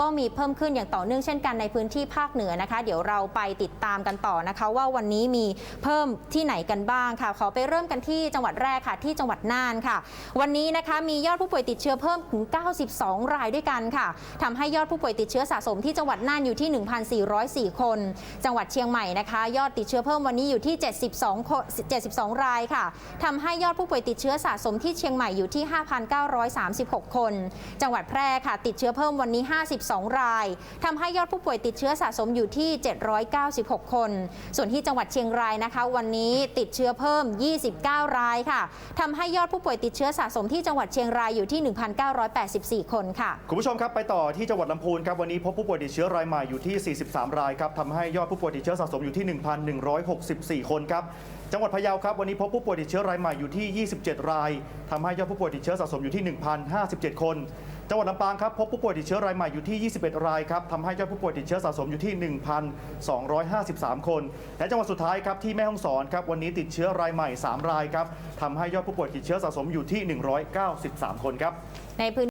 ก็มีเพิ่มขึ้นอย่างต่อเนื่องเช่นกันในพื้นที่ภาคเหนือนะคะ เดี๋ยวเราไปติดตามกันต่อนะคะ ว่าวันนี้มีเพิ่มที่ไหนกันบ้างค่ะขอไปเริ่มกันที่จังหวัดแรกค่ะ ที่จังหวัดน่านค่ะ วันนี้นะคะมียอดผู้ป่วยติดเชื้อเพิ่มถึง 92 รายด้วยกันค่ะทำให้ยอดผู้ป่วยติดเชื้อสะสมที่จังหวัดน่านอยู่ที่ 1,404 คน จังหวัดเชียงใหม่นะคะ ยอดติดเชื้อเพิ่มวันนี้อยู่ที่ 72 72 รายค่ะทำให้ยอดผู้ป่วยติดเชื้อสะสมที่เชียงใหม่อยู่ที่ 5,936 คน จังหวัดแพร่ค่ะ ติดเชื้อเพิ่มวันนี้52 รายทำให้ยอดผู้ป่วยติดเชื้อสะสมอยู่ที่ 796 คน ส่วนที่จังหวัดเชียงรายนะคะ วันนี้ติดเชื้อเพิ่ม 29 รายค่ะทำให้ยอดผู้ป่วยติดเชื้อสะสมที่จังหวัดเชียงรายอยู่ที่ 1,984 คนค่ะ คุณผู้ชมครับไปต่อที่จังหวัดลำพูนครับวันนี้พบผู้ป่วยติดเชื้อรายใหม่อยู่ที่ 43 รายครับทำให้ยอดผู้ป่วยติดเชื้อสะสมอยู่ที่ 1,164 คนครับจังหวัดพะเยาครับวันนี้พบผู้ป่วยติดเชื้อรายใหม่อยู่ที่ 27 รายทำให้ยอดผู้ป่วยติดเชื้อสะสมอยู่ที่ 1,057 คนจังหวัดลำปางครับพบผู้ป่วยติดเชื้อรายใหม่อยู่ที่ 21 รายครับทำให้ยอดผู้ป่วยติดเชื้อสะสมอยู่ที่ 1,253 คน และจังหวัดสุดท้ายครับที่แม่ฮ่องสอนครับวันนี้ติดเชื้อรายใหม่ 3 รายครับทำให้ยอดผู้ป่วยติดเชื้อสะสมอยู่ที่ 193 คนครับในพื้น